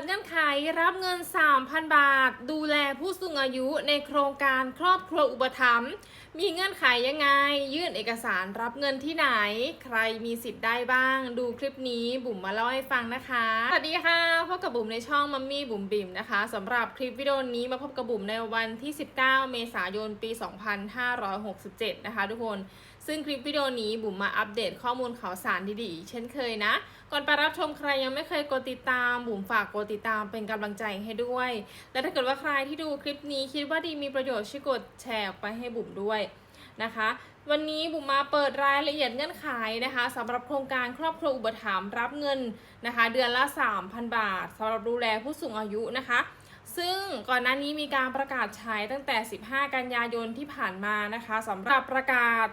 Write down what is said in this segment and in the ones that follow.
ดเงื่อนไขรับเงิน 3,000 บาท ดูแลผู้สูงอายุในโครงการครอบครัวอุปถัมภ์มีเงื่อนไขยังไง ยื่นเอกสารรับเงินที่ไหน ใครมีสิทธิ์ได้บ้าง ดูคลิปนี้บุ๋มมาเล่าให้ฟังนะคะ สวัสดีค่ะพบกับบุ๋มในช่องมัมมี่บุ๋มบิ๋มนะคะสำหรับคลิปวิดีโอนี้มาพบกับบุ๋มในวันที่ 19 เมษายนปี 2567 นะคะทุกคน ซึ่งคลิปวิดีโอนี้บุ๋มมาอัปเดตข้อมูลข่าวสารดีๆ เช่นเคยนะ ก่อนไปรับชมใครยังไม่เคยกดติดตาม บุ๋มฝากกดติดตามเป็นกำลังใจให้ด้วย และถ้าเกิดว่าใครที่ดูคลิปนี้คิดว่าดีมีประโยชน์ช่วยกดแชร์ออกไปให้บุ๋มด้วยนะคะ วันนี้บุ๋มมาเปิดรายละเอียดเงื่อนไขนะคะสำหรับโครงการครอบครัวอุปถัมภ์รับเงินนะคะ เดือนละ 3,000 บาทสำหรับดูแลผู้สูงอายุนะคะ ซึ่งก่อนหน้านี้มีการประกาศใช้ตั้งแต่ 15 กันยายนที่ผ่านมานะคะสำหรับประกาศ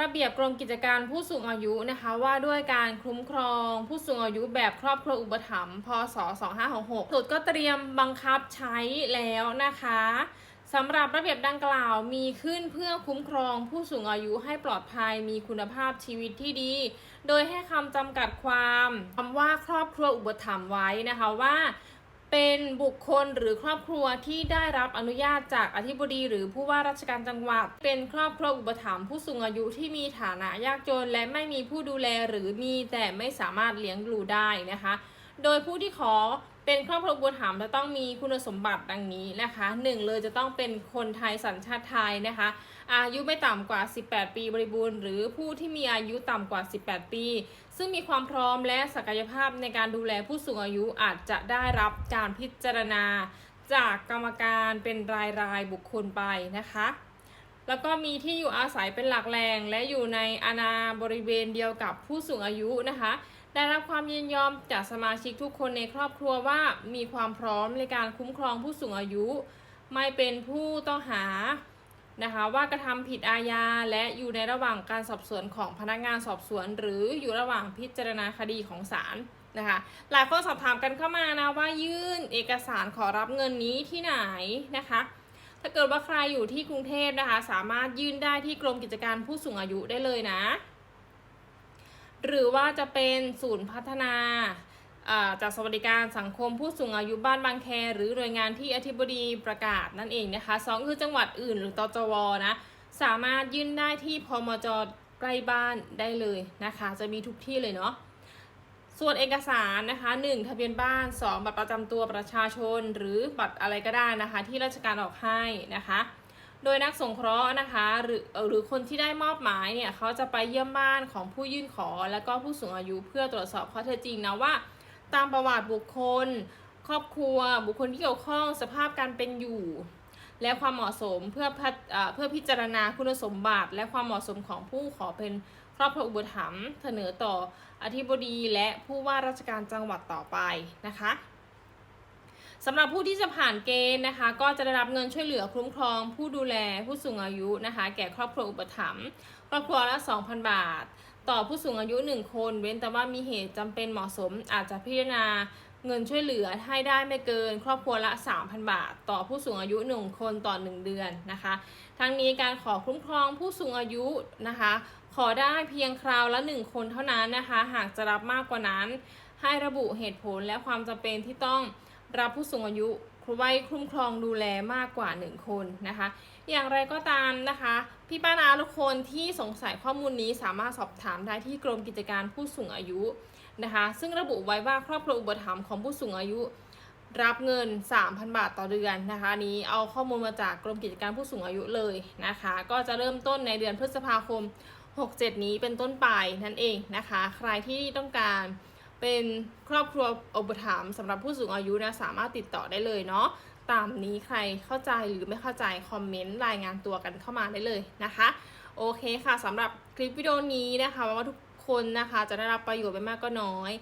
ระเบียบกรมกิจการผู้สูงอายุนะคะว่าด้วยการคุ้มครอง ผู้สูงอายุแบบครอบครัวอุปถัมภ์พศ 2566สุดก็เตรียมบังคับใช้แล้วนะคะสำหรับระเบียบดังกล่าวมีขึ้นเพื่อคุ้มครองผู้สูงอายุให้ปลอดภัยมีคุณภาพชีวิตที่ดี โดยให้คำจำกัดความคำว่าครอบครัวอุปถัมภ์ไว้นะคะว่า เป็นบุคคลหรือครอบครัวที่ได้รับอนุญาตจากอธิบดีหรือผู้ว่าราชการจังหวัด เป็นครอบครัวอุปถัมภ์ผู้สูงอายุที่มีฐานะยากจน และไม่มีผู้ดูแลหรือมีแต่ไม่สามารถเลี้ยงดูได้นะคะ โดยผู้ที่ขอเป็นครอบครัวอุปถัมจะต้องมีคุณสมบัติดังนี้นะคะหนึ่งเลยจะต้องเป็นคนไทยสัญชาติไทยนะคะ อายุไม่ต่ำกว่า 18 ปีบริบูรณ์ หรือผู้ที่มีอายุต่ำกว่า 18 ปี ซึ่งมีความพร้อมและศักยภาพในการดูแลผู้สูงอายุอาจจะได้รับการพิจารณา จากกรรมการเป็นรายรายบุคคลไปนะคะ แล้วก็มีที่อยู่อาศัยเป็นหลักแหล่งและอยู่ในอาณาบริเวณเดียวกับผู้สูงอายุนะคะ ได้รับความยินยอมจากสมาชิกทุกคนในครอบครัวว่ามีความพร้อมในการคุ้มครองผู้สูงอายุ ไม่เป็นผู้ต้องหานะคะว่ากระทำผิดอาญาและอยู่ในระหว่างการสอบสวนของพนักงานสอบสวน หรืออยู่ระหว่างพิจารณาคดีของศาลนะคะหลายคนสอบถามกันเข้ามานะว่ายื่นเอกสารขอรับเงินนี้ที่ไหนนะคะ ถ้าเกิดว่าใครอยู่ที่กรุงเทพนะคะ สามารถยื่นได้ที่กรมกิจการผู้สูงอายุได้เลยนะ หรือว่าจะเป็นศูนย์พัฒนาจากสวัสดิการสังคมผู้สูงอายุบ้านบางแค หรือหน่วยงานที่อธิบดีประกาศนั่นเองนะคะสองคือจังหวัดอื่นหรือตจวนะสามารถยื่นได้ที่พมจใกล้บ้านได้เลยนะคะ จะมีทุกที่เลยเนาะ ส่วนเอกสารนะคะ 1. ทะเบียนบ้าน 2. บัตรประจำตัวประชาชน หรือบัตรอะไรก็ได้นะคะ ที่ราชการออกให้นะคะ โดยนักสงเคราะห์นะคะ หรือหรือคนที่ได้มอบหมายเนี่ยเขาจะไปเยี่ยมบ้านของผู้ยื่นขอ แล้วก็ผู้สูงอายุเพื่อตรวจสอบข้อเท็จจริงนะว่า ตามประวัติบุคคล ครอบครัว บุคคลที่เกี่ยวข้องสภาพการเป็นอยู่ และความเหมาะสมเพื่อเพื่อพิจารณาคุณสมบัติ และความเหมาะสมของผู้ขอเป็น ครอบครัวอุปถัมภ์เสนอต่ออธิบดีและผู้ว่าราชการจังหวัดต่อไปนะคะสำหรับผู้ที่จะผ่านเกณฑ์นะคะ ก็จะได้รับเงินช่วยเหลือคุ้มครอง ผู้ดูแลผู้สูงอายุนะคะ แก่ครอบครัวอุปถัมภ์ครอบครัวละ 2,000 บาท ต่อผู้สูงอายุ 1 คน เว้นแต่ว่ามีเหตุจำเป็นเหมาะสมอาจจะพิจารณา เงินช่วยเหลือให้ได้ไม่เกิน ครอบครัวละ 3,000 บาท ต่อผู้สูงอายุ 1 คนต่อ 1 เดือนนะคะ ทั้งนี้การขอคุ้มครองผู้สูงอายุนะคะ ขอได้เพียงคราวละ 1 คนเท่านั้นนะคะ หากจะรับมากกว่านั้น ให้ระบุเหตุผลและความจำเป็นที่ต้อง รับผู้สูงอายุไว้คุ้มครองดูแลมากกว่า 1 คนนะคะ อย่างไรก็ตามนะคะ พี่ป้านาทุกคนที่สงสัยข้อมูลนี้สามารถสอบถามได้ที่กรมกิจการผู้สูงอายุนะคะ ซึ่งระบุไว้ว่าครอบครัวอุปถัมภ์ของผู้สูงอายุ รับเงิน 3,000 บาทต่อเดือนนะคะนนี้เอาข้อมูลมาจากกรมกิจการผู้สูงอายุเลยนะคะ ก็จะเริ่มต้นในเดือนพฤษภาคม 67 นี้เป็นต้นไปนั่นเองนะคะ ใครที่ต้องการ เป็นครอบครัวอุปถัมภ์สำหรับผู้สูงอายุนะสามารถติดต่อได้เลยเนาะตามนี้ใครเข้าใจหรือไม่เข้าใจคอมเมนต์รายงานตัวกันเข้ามาได้เลยนะคะ โอเคค่ะสำหรับคลิปวิดีโอนี้นะคะว่าทุกคนนะคะจะได้รับประโยชน์ไม่มากก็น้อย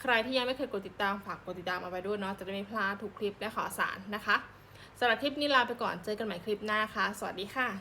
ใครที่ยังไม่เคยกดติดตามฝากกดติดตามเอาไว้ด้วยเนาะจะได้ไม่พลาดทุกคลิปและข่าวสารนะคะสำหรับคลิปนี้ลาไปก่อนเจอกันใหม่คลิปหน้าค่ะ สวัสดีค่ะ